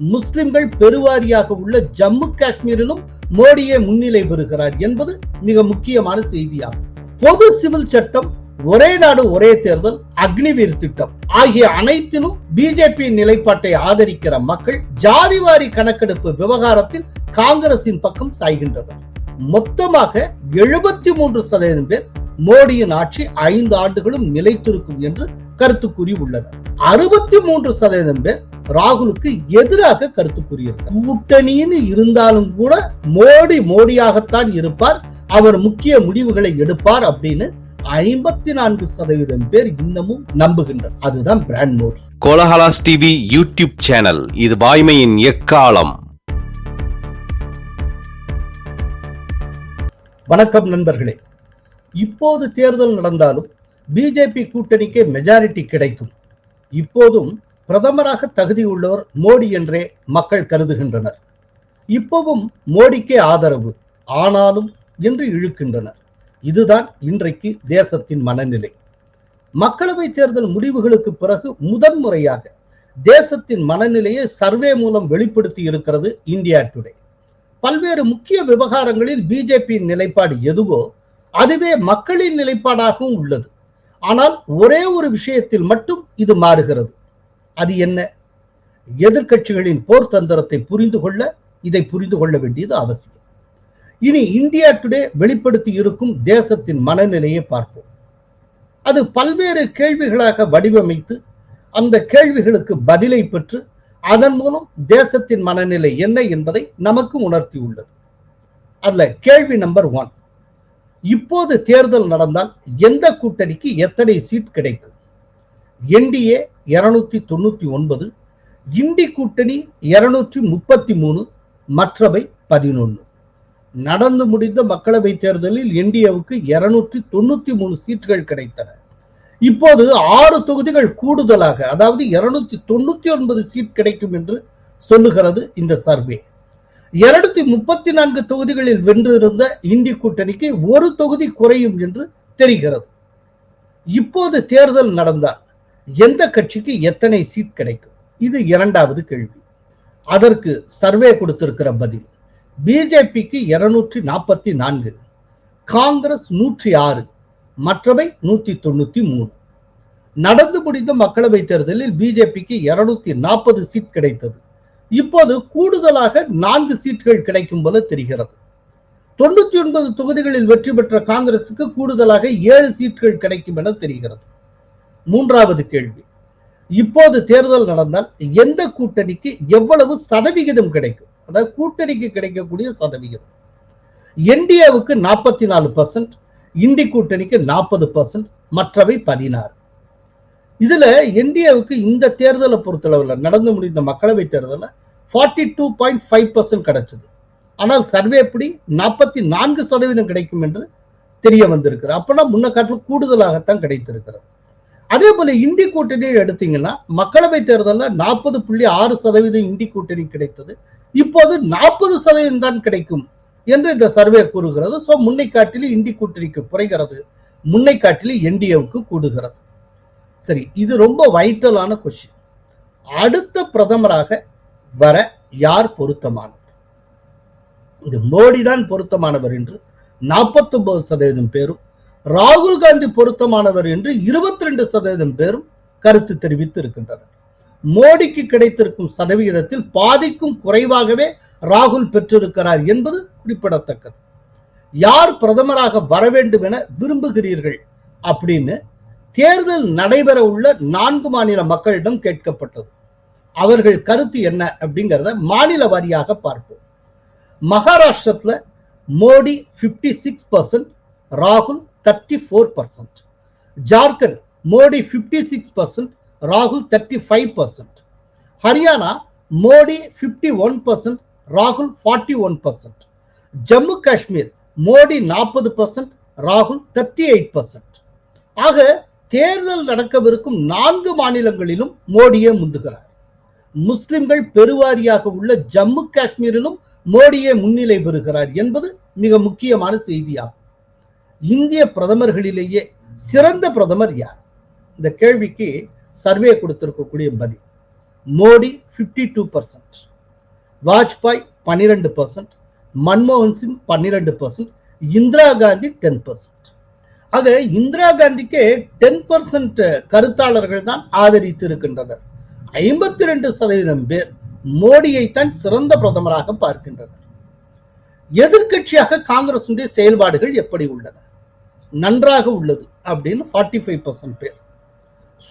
முஸ்லிம்கள் பெருவாரியாக உள்ள ஜம்மு காஷ்மீரிலும் மோடியே முன்னிலை பெறுகிறார் என்பது மிக முக்கியமான செய்தியாகும். பொது சிவில் சட்டம் ஒரே நாடு ஒரே தேர்தல் அக்னிவீர் திட்டம் ஆகிய அனைத்திலும் பிஜேபி நிலைப்பாட்டை ஆதரிக்கிற மக்கள் ஜாதிவாரி கணக்கெடுப்பு விவகாரத்தில் காங்கிரசின் பக்கம் சாய்கின்றனர். மொத்தமாக எழுபத்தி மூன்று சதவீதம் பேர் மோடியின் ஆட்சி ஐந்து ஆண்டுகளும் நிலைத்திருக்கும் என்று கருத்து கூறி உள்ளனர். அறுபத்தி மூன்று சதவீதம் பேர் ராகுலுக்கு எதிராக கருத்து கூறியிருக்கிறார் கூட்டணின்னு இருந்தாலும் கூட மோடி மோடியாகத்தான் இருப்பார். அவர் முக்கிய முடிவுகளை எடுப்பார் அப்படின்னு ஐம்பத்தி நான்கு சதவீதம் பேர் இன்னமும் நம்புகின்றனர். அதுதான் brand Modi. Kolahalas TV YouTube channel இது வாய்மையின் எக்காலம். வணக்கம் நண்பர்களே. இப்போது தேர்தல் நடந்தாலும் பிஜேபி கூட்டணிக்கு மெஜாரிட்டி கிடைக்கும். இப்போதும் பிரதமராக தகுதியுள்ளவர் மோடி என்றே மக்கள் கருதுகின்றனர். இப்பவும் மோடிக்கே ஆதரவு ஆனாலும் என்று இழுக்கின்றனர். இதுதான் இன்றைக்கு தேசத்தின் மனநிலை. மக்களவை தேர்தல் முடிவுகளுக்கு பிறகு முதன்முறையாக தேசத்தின் மனநிலையை சர்வே மூலம் வெளிப்படுத்தி இருக்கிறது இந்தியா டுடே. பல்வேறு முக்கிய விவகாரங்களில் பிஜேபியின் நிலைப்பாடு எதுவோ அதுவே மக்களின் நிலைப்பாடாகவும் உள்ளது. ஆனால் ஒரே ஒரு விஷயத்தில் மட்டும் இது மாறுகிறது. அது என்ன? எதிர்க்கட்சிகளின் போர் தந்திரத்தை புரிந்து கொள்ள இதை புரிந்து கொள்ள வேண்டியது அவசியம். இனி இந்தியா டுடே வெளிப்படுத்தி இருக்கும் தேசத்தின் மனநிலையை பார்ப்போம். அது பல்வேறு கேள்விகளாக வடிவமைத்து அந்த கேள்விகளுக்கு பதிலை பெற்று அதன் மூலம் தேசத்தின் மனநிலை என்ன என்பதை நமக்கு உணர்த்தி உள்ளது அதுல கேள்வி நம்பர் ஒன். இப்போது தேர்தல் நடந்தால் எந்த கூட்டணிக்கு எத்தனை சீட் கிடைக்கும்? என்டிஏ இருநூத்தி தொண்ணூத்தி ஒன்பது இண்டி கூட்டணி இருநூற்றி முப்பத்தி மூணு மற்றவை பதினொன்று நடந்து முடிந்த மக்களவை தேர்தலில் என்டிஏவுக்கு இருநூற்றி தொண்ணூத்தி மூணு சீட்டுகள் கிடைத்தன. இப்போது ஆறு தொகுதிகள் கூடுதலாக அதாவது இருநூத்தி தொண்ணூத்தி ஒன்பது சீட் கிடைக்கும் என்று சொல்லுகிறது இந்த சர்வே. இருநூத்தி முப்பத்தி நான்கு தொகுதிகளில் வென்றிருந்த இந்தி கூட்டணிக்கு ஒரு தொகுதி குறையும் என்று தெரிகிறது. இப்போது தேர்தல் நடந்தால் எந்த கட்சிக்கு எத்தனை சீட் கிடைக்கும்? இது இரண்டாவது கேள்வி. அதற்கு சர்வே கொடுத்திருக்கிற பதில் பிஜேபிக்கு இருநூற்றி நாற்பத்தி நான்கு காங்கிரஸ் நூற்றி ஆறு மற்றவை நூத்தி தொண்ணூத்தி மூணு நடந்து முடிந்த மக்களவை தேர்தலில் பிஜேபிக்கு இருநூத்தி நாற்பது சீட் கிடைத்தது. இப்போது கூடுதலாக நான்கு சீட்கள் கிடைக்கும் போல தெரிகிறது. தொண்ணூத்தி ஒன்பது தொகுதிகளில் வெற்றி பெற்ற காங்கிரசுக்கு கூடுதலாக ஏழு சீட்கள் கிடைக்கும் என தெரிகிறது. மூன்றாவது கேள்வி. இப்போது தேர்தல் நடந்தால் எந்த கூட்டணிக்கு எவ்வளவு சதவிகிதம் கிடைக்கும்? அதாவது கூட்டணிக்கு கிடைக்கக்கூடிய சதவிகிதம். என்டிஏவுக்கு நாற்பத்தி நாலு பர்சன்ட் இண்டி கூட்டணிக்கு நாற்பது பர்சன்ட் மற்றவை பதினாறு. இதுல என்டிஏவுக்கு இந்த தேர்தலை பொறுத்தளவில் நடந்து முடிந்த மக்களவை தேர்தலில் forty two point five percent கிடைச்சது. ஆனால் சர்வே எப்படி? நாற்பத்தி நான்கு சதவீதம் கிடைக்கும் என்று தெரிய வந்திருக்கிறது. அப்பனா முன்ன காற்று கூடுதலாகத்தான் கிடைத்திருக்கிறது. அதே போல இந்தி கூட்டணியை எடுத்தீங்கன்னா மக்களவை தேர்தலில் நாற்பது புள்ளி ஆறு சதவீதம் இந்தி கூட்டணி கிடைத்தது. இப்போது நாற்பது சதவீதம் தான் கிடைக்கும் என்று இந்த சர்வே கூறுகிறது. ஸோ முன்னை காட்டிலும் இந்தி கூட்டணிக்கு குறைகிறது. முன்னை காட்டிலும் என்டிஏவுக்கு கூடுகிறது. சரி இது ரொம்ப வைட்டலான கொஸ்டின் அடுத்த பிரதமராக வர யார் பொருத்தமானவர்? இது மோடி தான் பொருத்தமானவர் என்று நாற்பத்தி ஒன்பது சதவீதம் பேரும் ராகுல் காந்தி பொருத்தமானவர் என்று இருபத்தி ரெண்டு சதவீதம் பேரும் கருத்து தெரிவித்து இருக்கின்றனர் மோடிக்கு கிடைத்திருக்கும் சதவிகிதத்தில் பாதிக்கும் குறைவாகவே ராகுல் பெற்றிருக்கிறார் என்பது குறிப்பிடத்தக்கது. யார் பிரதமராக வர வேண்டும் என விரும்புகிறீர்கள் அப்படின்னு தேர்தல் நடைபெற உள்ள நான்கு மாநில மக்களிடம் கேட்கப்பட்டது. அவர்கள் கருத்து என்ன அப்படிங்கிறத மாநில வாரியாக பார்ப்போம். மகாராஷ்டிரத்துல மோடி பிப்டி சிக்ஸ் பர்சன்ட் ராகுல் thirty four percent Jharkhand Modi fifty six percent ராகுல் thirty five percent Haryana Modi fifty one percent ராகுல் forty one percent Jammu Kashmir Modi நாற்பது பர்சன்ட் ராகுல் தேர்ட்டி எயிட் பர்சன்ட் ஆக தேர்தல் நடக்கவிருக்கும் நான்கு மாநிலங்களிலும் மோடியே முந்துகிறார். முஸ்லிம்கள் பெருவாரியாக உள்ள ஜம்மு காஷ்மீரிலும் மோடியே முன்னிலை பெறுகிறார் என்பது மிக முக்கியமான செய்தியாகும். இந்திய பிரதமர்களிலேயே சிறந்த பிரதமர் யார்? இந்த கேள்விக்கு சர்வே கொடுத்திருக்கக்கூடிய பதில் மோடி 52% டூ பர்சன்ட் வாஜ்பாய் பன்னிரெண்டு பர்சன்ட் மன்மோகன் சிங் பன்னிரெண்டு percent Indira Gandhi ten percent ஆக இந்திரா காந்திக்கு டென் பர்சன்ட் கருத்தாளர்கள் தான் ஆதரித்து இருக்கின்றனர் ஐம்பத்தி ரெண்டு சதவீதம் பேர் மோடியைத்தான் சிறந்த பிரதமராக பார்க்கின்றனர். எதிர்க்கட்சியாக காங்கிரசுடைய செயல்பாடுகள் எப்படி உள்ளன? நன்றாக உள்ளது அப்படின்னு ஃபார்ட்டி ஃபைவ் பர்சன்ட் பேர்.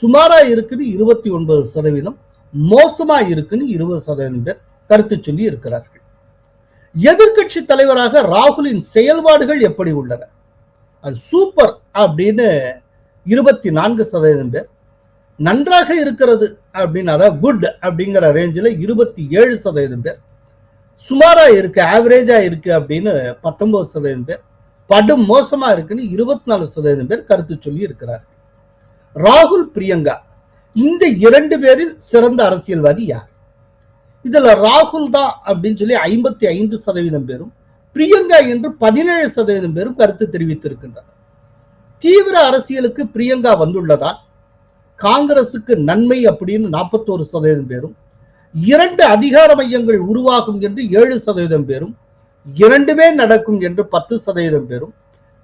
சுமாரா இருக்குன்னு இருபத்தி ஒன்பது சதவீதம் மோசமா இருக்குன்னு இருபது சதவீதம் பேர் கருத்து சொல்லி இருக்கிறார்கள். எதிர்க்கட்சி தலைவராக ராகுலின் செயல்பாடுகள் எப்படி உள்ளன? அது சூப்பர் அப்படின்னு இருபத்தி நான்கு சதவீதம் பேர். நன்றாக இருக்கிறது அப்படின்னு அதாவது குட் அப்படிங்கிற ரேஞ்சில் இருபத்தி ஏழு சதவீதம் பேர். சுமாரா இருக்கு ஆவரேஜா இருக்கு அப்படின்னு பத்தொன்பது சதவீதம் பேர். படும் மோசமா இருக்குன்னு இருபத்தி நாலு சதவீதம் பேர் கருத்து சொல்லி இருக்கிறார். ராகுல் பிரியங்கா இந்த இரண்டு பேரில் சிறந்த அரசியல்வாதி யார்? இதுல ராகுல் தான் அப்படின்னு சொல்லி ஐம்பத்தி ஐந்து சதவீதம் பேரும் பிரியங்கா என்று பதினேழு சதவீதம் பேரும் கருத்து தெரிவித்திருக்கின்றனர். தீவிர அரசியலுக்கு பிரியங்கா வந்துள்ளதால் காங்கிரசுக்கு நன்மை அப்படின்னு நாற்பத்தோரு சதவீதம் பேரும் இரண்டு அதிகார மையங்கள் உருவாகும் என்று ஏழு சதவீதம் பேரும் இரண்டுமே நடக்கும் என்று பத்து சதவீதம் பேரும்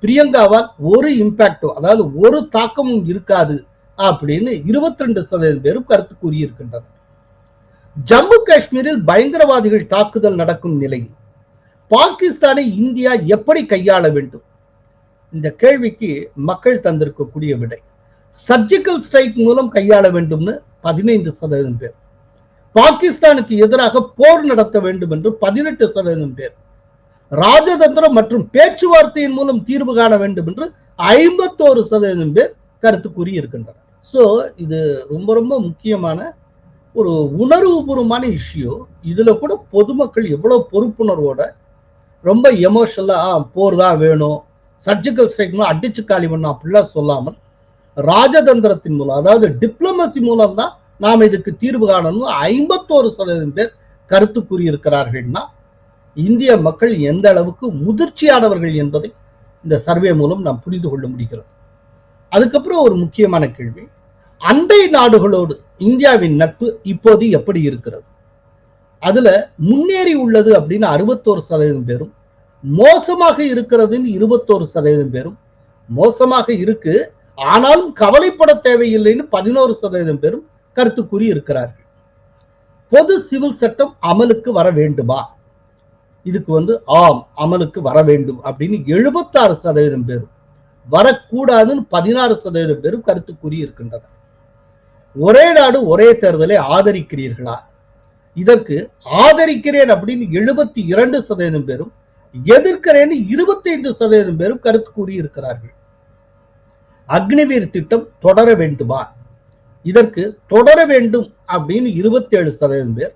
பிரியங்காவால் ஒரு இம்பாக்டும் அதாவது ஒரு தாக்கமும் இருக்காது அப்படின்னு இருபத்தி ரெண்டு சதவீதம் பேரும் கருத்து கூறியிருக்கின்றனர். ஜம்மு காஷ்மீரில் பயங்கரவாதிகள் தாக்குதல் நடக்கும் நிலையில் பாகிஸ்தானை இந்தியா எப்படி கையாள வேண்டும்? இந்த கேள்விக்கு மக்கள் தந்திருக்கக்கூடிய விடை. சர்ஜிக்கல் ஸ்ட்ரைக் மூலம் கையாள வேண்டும்னு பதினைந்து சதவீதம் பேர். பாகிஸ்தானுக்கு எதிராக போர் நடத்த வேண்டும் என்று பதினெட்டு சதவீதம் பேர். ராஜதந்திரம் மற்றும் பேச்சுவார்த்தையின் மூலம் தீர்வு காண வேண்டும் என்று ஐம்பத்தோரு சதவீதம் பேர் கருத்து கூறியிருக்கின்றனர். ஸோ இது ரொம்ப ரொம்ப முக்கியமான ஒரு உணர்வுபூர்வமான இஷ்யூ இதில் கூட பொதுமக்கள் எவ்வளோ பொறுப்புணர்வோட ரொம்ப எமோஷனலாக போர் தான் வேணும் சர்ஜிக்கல் ஸ்ட்ரைக்னா அடிச்சு காலி பண்ணும் அப்படிலாம் சொல்லாமல் ராஜதந்திரத்தின் மூலம் அதாவது டிப்ளமசி மூலம் தான் நாம் இதுக்கு தீர்வு காணணும் ஐம்பத்தோரு சதவீதம் பேர் கருத்து கூறியிருக்கிறார்கள்னா இந்திய மக்கள் எந்த அளவுக்கு முதிர்ச்சியானவர்கள் என்பதை இந்த சர்வே மூலம் நாம் புரிந்து கொள்ள முடிகிறது. அதுக்கப்புறம் ஒரு முக்கியமான கேள்வி. அண்டை நாடுகளோடு இந்தியாவின் நட்பு இப்போது எப்படி இருக்கிறது? அதுல முன்னேறி உள்ளது அப்படின்னு அறுபத்தோரு சதவீதம் பேரும் மோசமாக இருக்கிறதுன்னு இருபத்தோரு சதவீதம் பேரும் மோசமாக இருக்கு ஆனாலும் கவலைப்பட தேவையில்லைன்னு பதினோரு சதவீதம் பேரும் கருத்து கூறி இருக்கிறார்கள். பொது சிவில் சட்டம் அமலுக்கு வர வேண்டுமா? இதுக்கு வந்து ஆம் அமலுக்கு வர வேண்டும் அப்படின்னு எழுபத்தாறு சதவீதம் பேரும் வரக்கூடாதுன்னு பதினாறு சதவீதம் பேரும் கருத்து கூறியிருக்கின்றனர் ஒரே நாடு ஒரே தேர்தலை ஆதரிக்கிறீர்களா? இதற்கு ஆதரிக்கிறேன் அப்படின்னு எழுபத்தி இரண்டு சதவீதம் பேரும் எதிர்க்கிறேன்னு இருபத்தி ஐந்து சதவீதம் பேரும் கருத்து கூறியிருக்கிறார்கள் அக்னிவீர் திட்டம் தொடர வேண்டுமா? இதற்கு தொடர வேண்டும் அப்படின்னு இருபத்தி ஏழு சதவீதம் பேர்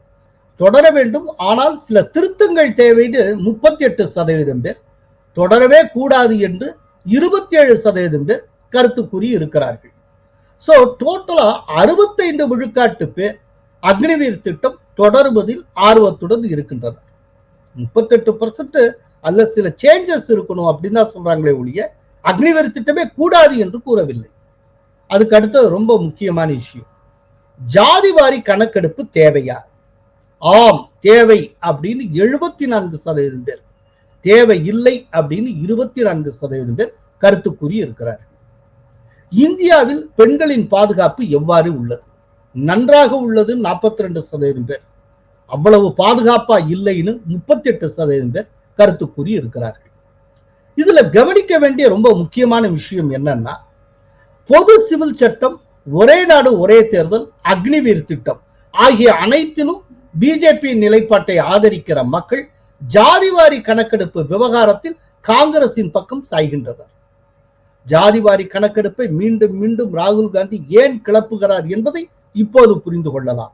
தொடர வேண்டும். ஆனால் சில திருத்தங்கள் தேவைன்னு முப்பத்தி எட்டு சதவீதம் பேர் தொடரவே கூடாது என்று இருபத்தி ஏழு சதவீதம் பேர் கருத்து கூறி இருக்கிறார்கள். சோ டோட்டலா அறுபத்தைந்து விழுக்காட்டு பேர் அக்னிவீர் திட்டம் தொடருவதில் ஆர்வத்துடன் இருக்கின்றனர். முப்பத்தெட்டு பர்சன்ட் அல்ல சில சேஞ்சஸ் இருக்கணும் அப்படின்னு தான் சொல்றாங்களே ஒழிய அக்னிவீர் திட்டமே கூடாது என்று கூறவில்லை. அதுக்கு அடுத்தது ரொம்ப முக்கியமான இஷ்யூ ஜாதி வாரி கணக்கெடுப்பு தேவையா? ஆம் தேவை அப்படின்னு எழுபத்தி நான்கு சதவீதம் பேர். தேவை இல்லை அப்படின்னு இருபத்தி நான்கு சதவீதம் பேர் கருத்து கூறி இருக்கிறார். இந்தியாவில் பெண்களின் பாதுகாப்பு எவ்வாறு உள்ளது? நன்றாக உள்ளது நாற்பத்தி ரெண்டு சதவீதம் பேர். அவ்வளவு பாதுகாப்பா இல்லைன்னு முப்பத்தி எட்டு சதவீதம் பேர் கருத்து கூறி இருக்கிறார்கள். இதுல கவனிக்க வேண்டிய ரொம்ப முக்கியமான விஷயம் என்னன்னா பொது சிவில் சட்டம் ஒரே நாடு ஒரே தேர்தல் அக்னிவீர் திட்டம் ஆகிய அனைத்திலும் பிஜேபி நிலைப்பாட்டை ஆதரிக்கிற மக்கள் ஜாதிவாரி கணக்கெடுப்பு விவகாரத்தில் காங்கிரசின் பக்கம் சாய்கின்றனர். ஜாதிவாரி கணக்கெடுப்பை மீண்டும் மீண்டும் ராகுல் காந்தி ஏன் கிளப்புகிறார் என்பதை இப்போது புரிந்து கொள்ளலாம்.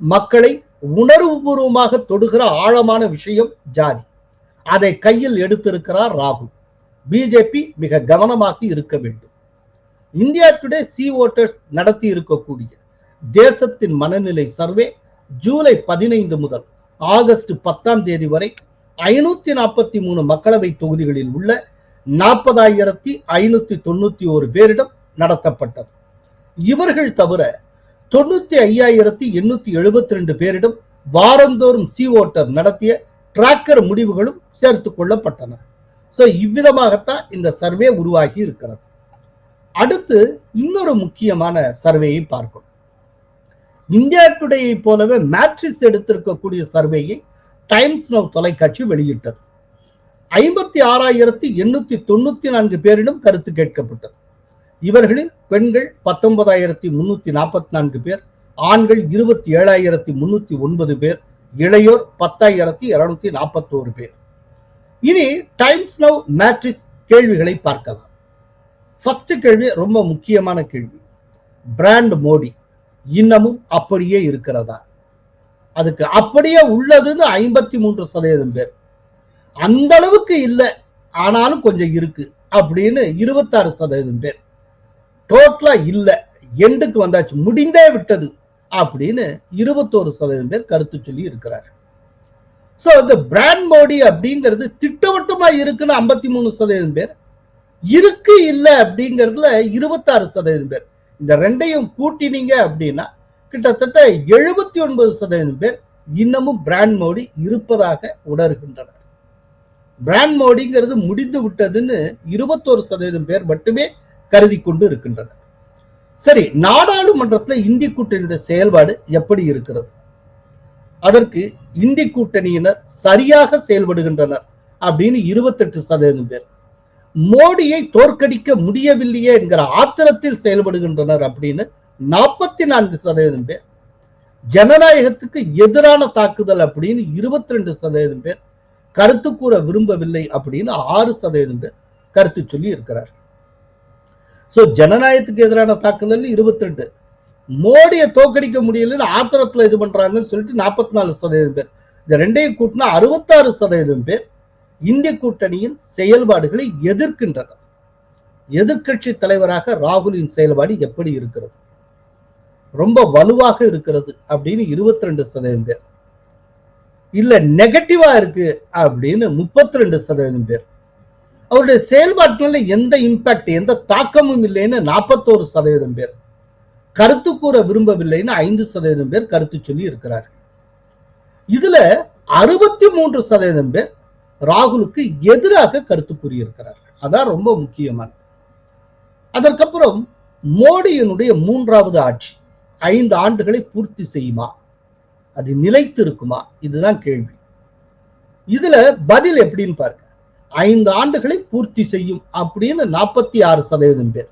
மக்களை உணர்வுபூர்வமாக தொடுகிற ஆழமான விஷயம் ஜாதி. அதை கையில் எடுத்திருக்கிறார் ராகுல். பிஜேபி மிக கவனமாக இருக்க வேண்டும். இந்தியா டுடே சி ஓட்டர்ஸ் நடத்தி இருக்கக்கூடிய தேசத்தின் மனநிலை சர்வே ஜூலை பதினைந்து முதல் ஆகஸ்ட் பத்தாம் தேதி வரை ஐநூத்தி நாற்பத்தி மூணு மக்களவை தொகுதிகளில் உள்ள நாற்பதாயிரத்தி ஐநூத்தி தொண்ணூத்தி ஒரு பேரிடம் நடத்தப்பட்டது. இவர்கள் தவிர தொண்ணூத்தி ஐயாயிரத்தி எண்ணூத்தி எழுபத்தி ரெண்டு பேரிடம் வாரந்தோறும் சி ஓட்டர் நடத்திய டிராக்கர் முடிவுகளும் சேர்த்துக் கொள்ளப்பட்டன. சோ இவ்விதமாகத்தான் இந்த சர்வே உருவாகி இருக்கிறது. அடுத்து இன்னொரு முக்கியமான சர்வேயை பார்க்கணும் இந்தியா டுடேயை போலவே மேட்ரிக்ஸ் எடுத்திருக்கக்கூடிய சர்வேயை டைம்ஸ் நவ் தொலைக்காட்சி வெளியிட்டது. ஐம்பத்தி ஆறாயிரத்தி எண்ணூத்தி தொண்ணூத்தி நான்கு பேரிடம் கருத்து கேட்கப்பட்டது. இவர்களில் பெண்கள் பத்தொன்பதாயிரத்தி முன்னூத்தி நாற்பத்தி நான்கு பேர் ஆண்கள் இருபத்தி ஏழாயிரத்தி முன்னூத்தி ஒன்பது பேர் இளையோர் பத்தாயிரத்தி இருநூத்தி நாற்பத்தோரு பேர். இனி டைம்ஸ் நவ் மேட்ரிக்ஸ் கேள்விகளை பார்க்கலாம். ஃபர்ஸ்ட் கேள்வி ரொம்ப முக்கியமான கேள்வி. பிராண்ட் மோடி இன்னமும் அப்படியே இருக்கிறதா? அதுக்கு அப்படியே உள்ளதுன்னு ஐம்பத்தி மூன்று சதவீதம் பேர். அந்த அளவுக்கு இல்லை ஆனாலும் கொஞ்சம் இருக்கு அப்படின்னு இருபத்தாறு சதவீதம் பேர். டோட்டலா இல்ல எண்டுக்கு வந்தாச்சு முடிந்தே விட்டது அப்படின்னு இருபத்தோரு சதவீதம் பேர் கருத்து சொல்லி இருக்கிறார். சோ இந்த பிராண்ட் மோடி அப்படிங்கிறது திட்டவட்டமா இருக்குன்னு ஐம்பத்தி மூணு சதவீதம் பேர். இருக்கு இல்ல அப்படிங்கிறதுல இருபத்தாறு சதவீதம் பேர். இந்த ரெண்டையும் கூட்டினீங்க அப்படின்னா கிட்டத்தட்ட எழுபத்தி ஒன்பது சதவீதம் பேர் இன்னமும் பிராண்ட் மோடி இருப்பதாக உணர்கின்றனர். பிராண்ட் மோடிங்கிறது முடிந்து விட்டதுன்னு இருபத்தோரு சதவீதம் பேர் மட்டுமே கருதி கொண்டு இருக்கின்றனர். சரி நாடாளுமன்றத்தில் இந்தி கூட்டணியுடைய செயல்பாடு எப்படி இருக்கிறது? அதற்கு இந்தி கூட்டணியினர் சரியாக செயல்படுகின்றனர் அப்படின்னு இருபத்தெட்டு சதவீதம் பேர். மோடியை தோற்கடிக்க முடியவில்லையே என்கிற ஆத்திரத்தில் செயல்படுகின்றனர் அப்படின்னு நாற்பத்தி நான்கு சதவீதம் பேர். ஜனநாயகத்துக்கு எதிரான தாக்குதல் அப்படின்னு இருபத்தி ரெண்டு சதவீதம் பேர். கருத்து கூற விரும்பவில்லை அப்படின்னு ஆறு சதவீதம் பேர் கருத்து சொல்லி இருக்கிறார். சோ ஜனநாயகத்துக்கு எதிரான தாக்குதல் இருபத்தி ரெண்டு மோடியை தோக்கடிக்க முடியலன்னு ஆத்திரத்துல இது பண்றாங்கன்னு சொல்லிட்டு நாற்பத்தி நாலு சதவீதம் பேர். இந்த ரெண்டையும் கூட்டினா அறுபத்தாறு சதவீதம் பேர். இந்திய கூட்டணியின் செயல்பாடுகளை எதிர்க்கின்றனர் எதிர்க்கட்சி தலைவராக ராகுலின் செயல்பாடு எப்படி இருக்கிறது? ரொம்ப வலுவாக இருக்கிறது அப்படின்னு இருபத்தி ரெண்டு சதவீதம் பேர். இல்ல நெகட்டிவா இருக்கு அப்படின்னு முப்பத்தி ரெண்டு சதவீதம் பேர். அவருடைய செயல்பாட்டினால எந்த இம்பாக்ட் எந்த தாக்கமும் இல்லைன்னு நாற்பத்தோரு சதவீதம் பேர். கருத்து கூற விரும்பவில்லைன்னு ஐந்து சதவீதம் பேர் கருத்து சொல்லி இருக்கிறார் இதுல அறுபத்தி மூன்று சதவீதம் பேர் ராகுலுக்கு எதிராக கருத்து கூறியிருக்கிறார்கள். அதான் ரொம்ப முக்கியமானது. அதற்கப்புறம் மோடியினுடைய மூன்றாவது ஆட்சி ஐந்து ஆண்டுகளை பூர்த்தி செய்யுமா? அது நிலைத்து இருக்குமா இதுதான் கேள்வி. இதுல பதில் எப்படின்னு பாருங்க. ஐந்து ஆண்டுகளை பூர்த்தி செய்யும் அப்படின்னு நாற்பத்தி ஆறு சதவீதம் பேர்.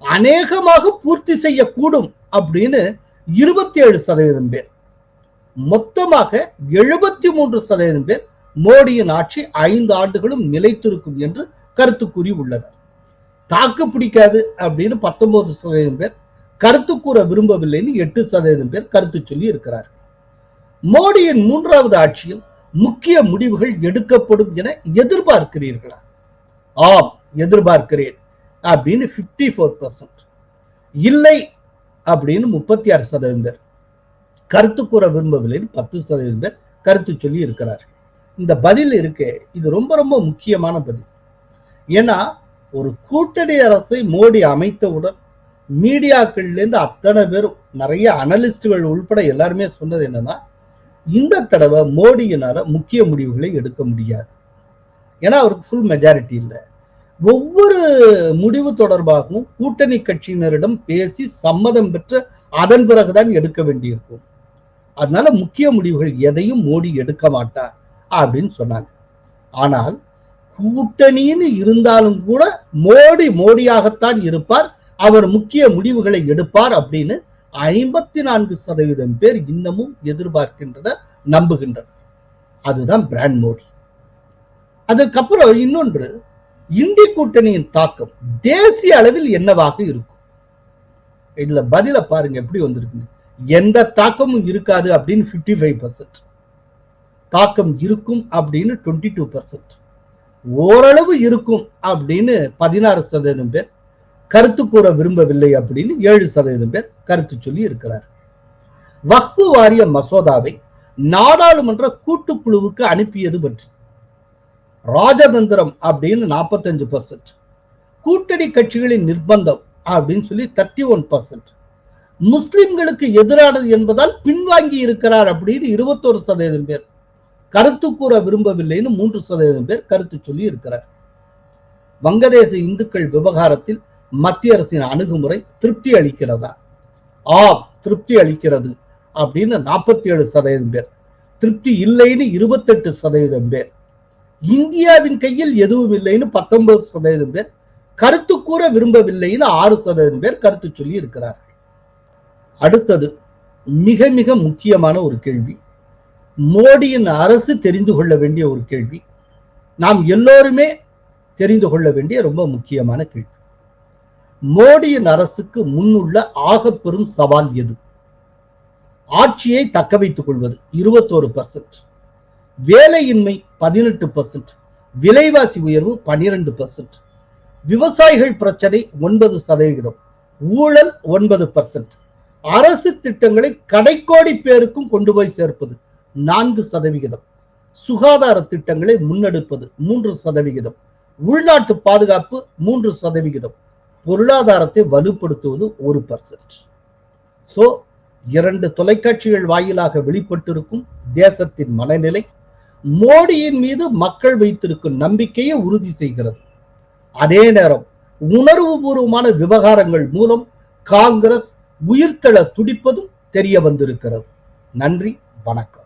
அநேகமாக பூர்த்தி செய்யக்கூடும் அப்படின்னு இருபத்தி ஏழு சதவீதம் பேர். மொத்தமாக எழுபத்தி மூன்று சதவீதம் பேர் மோடியின் ஆட்சி ஐந்து ஆண்டுகளும் நிலைத்திருக்கும் என்று கருத்து கூறி உள்ளனர். தாக்கு பிடிக்காது அப்படின்னு பத்தொன்பது சதவீதம் பேர் கருத்து கூற விரும்பவில்லைன்னு எட்டு சதவீதம் பேர் கருத்து சொல்லி இருக்கிறார் மோடியின் மூன்றாவது ஆட்சியில் முக்கிய முடிவுகள் எடுக்கப்படும் என எதிர்பார்க்கிறீர்களா? ஆம் எதிர்பார்க்கிறேன் அப்படின்னு பிப்டி ஃபோர் பர்சன்ட் இல்லை அப்படின்னு முப்பத்தி ஆறு சதவீதம் பேர் கருத்து கூற விரும்பவில்லைன்னு பத்து சதவீதம் பேர் கருத்து சொல்லி இருக்கிறார் இந்த பதில் இருக்கே. இது ரொம்ப ரொம்ப முக்கியமான பதில். ஏன்னா ஒரு கூட்டணி அரசை மோடி அமைத்தவுடன் மீடியாக்கள்ல இருந்து அத்தனை பேரும் நிறைய அனலிஸ்டுகள் உள்பட எல்லாருமே சொன்னது என்னன்னா இந்த தடவை மோடியினால முக்கிய முடிவுகளை எடுக்க முடியாது. ஏன்னா அவருக்கு ஃபுல் மெஜாரிட்டி இல்லை. ஒவ்வொரு முடிவு தொடர்பாகவும் கூட்டணி கட்சியினரிடம் பேசி சம்மதம் பெற்று அதன் பிறகுதான் எடுக்க வேண்டியிருக்கும். அதனால முக்கிய முடிவுகள் எதையும் மோடி எடுக்க மாட்டார். அப்படின்னு சொன்னாங்க. ஆனால் கூட்டணின்னு இருந்தாலும் கூட மோடி மோடியாகத்தான் இருப்பார் அவர் முக்கிய முடிவுகளை எடுப்பார் அப்படின்னு ஐம்பத்தி நான்கு சதவீதம் பேர் இன்னமும் எதிர்பார்க்கின்றனர் நம்புகின்றனர். அதுதான் பிராண்ட் மோடி. அதற்கப்புறம் இன்னொன்று இந்தி கூட்டணியின் தாக்கம் தேசிய அளவில் என்னவாக இருக்கும்? இதுல பதில பாருங்க எப்படி வந்திருக்கு எந்த தாக்கமும் இருக்காது அப்படின்னு பிப்டி ஃபைவ் பர்சன்ட் தாக்கம் இருக்கும் அப்படின்னு டுவெண்ட்டி டூ பர்சன்ட் ஓரளவு இருக்கும் அப்படின்னு பதினாறு சதவீதம் பேர் கருத்து கூற விரும்பவில்லை அப்படின்னு ஏழு சதவீதம் பேர் கருத்து சொல்லி இருக்கிறார். வக்பு வாரிய மசோதாவை நாடாளுமன்ற கூட்டுக்குழுவுக்கு அனுப்பியது பற்றி. ராஜதந்திரம் அப்படின்னு நாற்பத்தஞ்சு பர்சன்ட் கூட்டணி கட்சிகளின் நிர்பந்தம் அப்படின்னு சொல்லி தேர்ட்டி ஒன் பர்சன்ட் முஸ்லிம்களுக்கு எதிரானது என்பதால் பின்வாங்கி இருக்கிறார் அப்படின்னு இருபத்தோரு சதவீதம் பேர் கருத்து கூற விரும்பவில்லைன்னு மூன்று சதவீதம் பேர் கருத்து சொல்லி இருக்கிறார். வங்கதேச இந்துக்கள் விவகாரத்தில் மத்திய அரசின் அணுகுமுறை திருப்தி அளிக்கிறதா? ஆ திருப்தி அளிக்கிறது அப்படின்னு நாற்பத்தி ஏழு சதவீதம் பேர். திருப்தி இல்லைன்னு இருபத்தெட்டு சதவீதம் பேர். இந்தியாவின் கையில் எதுவும் இல்லைன்னு பத்தொன்பது சதவீதம் பேர். கருத்து கூற விரும்பவில்லைன்னு ஆறு சதவீதம் பேர் கருத்து சொல்லி இருக்கிறார்கள். அடுத்தது மிக மிக முக்கியமான ஒரு கேள்வி. மோடியின் அரசு தெரிந்து கொள்ள வேண்டிய ஒரு கேள்வி. நாம் எல்லோருமே தெரிந்து கொள்ள வேண்டிய ரொம்ப முக்கியமான கேள்வி. மோடியின் அரசுக்கு முன்னுள்ள ஆகப்பெரும் சவால் எது? ஆட்சியை தக்க வைத்துக் கொள்வது இருபத்தோரு பர்சன்ட் வேலையின்மை பதினெட்டு பர்சன்ட் விலைவாசி உயர்வு பனிரெண்டு பர்சன்ட் விவசாயிகள் பிரச்சனை ஒன்பது சதவிகிதம். ஊழல் ஒன்பது பர்சன்ட் அரசு திட்டங்களை கடைக்கோடி பேருக்கும் கொண்டு போய் சேர்ப்பது நான்கு சதவிகிதம். சுகாதார திட்டங்களை முன்னெடுப்பது மூன்று சதவிகிதம். உள்நாட்டு பாதுகாப்பு மூன்று சதவிகிதம். பொருளாதாரத்தை வலுப்படுத்துவது ஒரு பர்சன்ட் சோ இரண்டு தொலைக்காட்சிகள் வாயிலாக வெளிப்பட்டிருக்கும் தேசத்தின் மனநிலை மோடியின் மீது மக்கள் வைத்திருக்கும் நம்பிக்கையை உறுதி செய்கிறது. அதே நேரம் உணர்வுபூர்வமான விவகாரங்கள் மூலம் காங்கிரஸ் உயிர்த்தெழ துடிப்பதும் தெரிய வந்திருக்கிறது. நன்றி வணக்கம்.